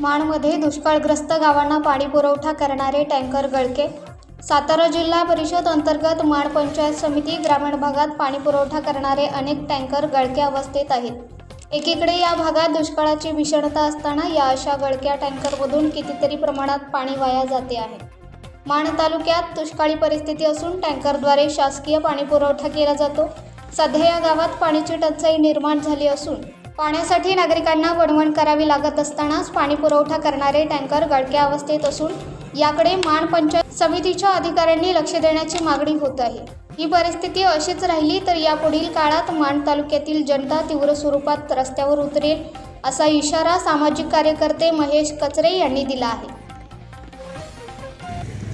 माणमध्ये दुष्काळग्रस्त गावांना पाणी पुरवठा करणारे टँकर गळके. सातारा जिल्हा परिषद अंतर्गत माण पंचायत समिती ग्रामीण भागात पाणी पुरवठा करणारे अनेक टँकर गळक्या अवस्थेत आहेत. एकीकडे या भागात दुष्काळाची भीषणता असताना या अशा गळक्या टँकरमधून कितीतरी प्रमाणात पाणी वाया जाते आहे. माण तालुक्यात दुष्काळी परिस्थिती असून टँकरद्वारे शासकीय पाणी पुरवठा केला जातो. सध्या या गावात पाण्याची टंचाई निर्माण झाली असून पाण्यासाठी नागरिकांना वणवण करावी लागत असतानाच पाणी पुरवठा करणारे टँकर गळक्या अवस्थेत असून याकडे माण पंचायत समितीच्या अधिकाऱ्यांनी लक्ष देण्याची मागणी होत आहे. ही परिस्थिती अशीच राहिली तर यापुढील काळात माण तालुक्यातील जनता तीव्र स्वरूपात रस्त्यावर उतरेल असा इशारा सामाजिक कार्यकर्ते महेश कचरे यांनी दिला आहे.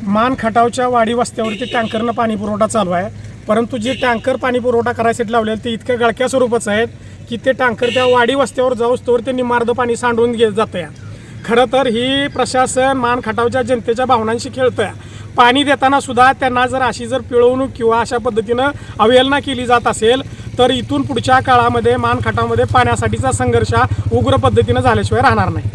मान खटावच्या वाडी वस्त्यावरती टँकरनं पाणी पुरवठा चालू आहे. परंतु जे टँकर पाणी पुरवठा करायसाठी लावलेले ते इतक्या गळक्या स्वरूपाचं आहेत की ते टँकर त्या वाडी वस्त्यावर जाऊस तोवर त्यांनी मार्द पाणी सांडून घेत जातं या खरं तर ही प्रशासन मान खटावच्या जनतेच्या भावनांशी खेळतोय. पाणी देताना सुद्धा त्यांना जर अशी जर पिळवणूक किंवा अशा पद्धतीनं अवहेलना केली जात असेल तर इथून पुढच्या काळामध्ये मान खटावमध्ये पाण्यासाठीचा संघर्ष उग्र पद्धतीनं झाल्याशिवाय राहणार नाही.